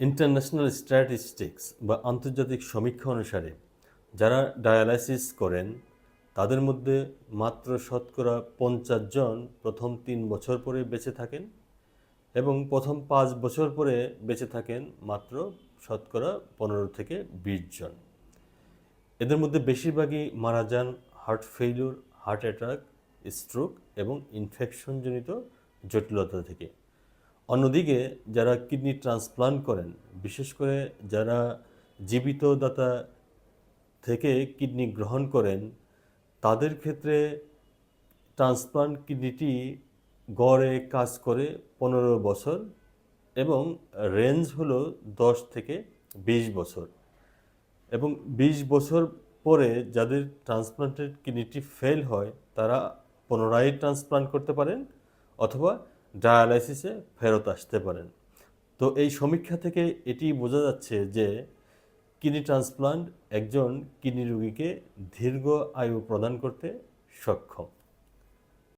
International statistics বা আন্তর্জাতিক সমীক্ষা অনুসারে যারা ডায়ালাইসিস করেন, তাদের মধ্যে মাত্র শতকরা পঞ্চাশ জন প্রথম তিন বছর পরে বেঁচে থাকেন এবং প্রথম পাঁচ বছর পরে বেঁচে থাকেন মাত্র শতকরা পনেরো থেকে বিশ জন। এদের মধ্যে বেশিরভাগই মারা যান heart failure heart attack stroke এবং ইনফেকশনজনিত জটিলতা থেকে। অন্যদিকে যারা কিডনি ট্রান্সপ্লান্ট করেন, বিশেষ করে যারা জীবিত দাতা থেকে কিডনি গ্রহণ করেন, তাদের ক্ষেত্রে ট্রান্সপ্লান্ট কিডনিটি গড়ে কাজ করে পনেরো বছর এবং রেঞ্জ হলো দশ থেকে বিশ বছর। এবং বিশ বছর পরে যাদের ট্রান্সপ্লান্টেড কিডনিটি ফেল হয়, তারা পুনরায় ট্রান্সপ্লান্ট করতে পারেন অথবা ডায়ালাইসিসে ফেরত আসতে পারেন। তো এই সমীক্ষা থেকে এটি বোঝা যাচ্ছে যে কিডনি ট্রান্সপ্লান্ট একজন কিডনি রোগীকে দীর্ঘ আয়ু প্রদান করতে সক্ষম।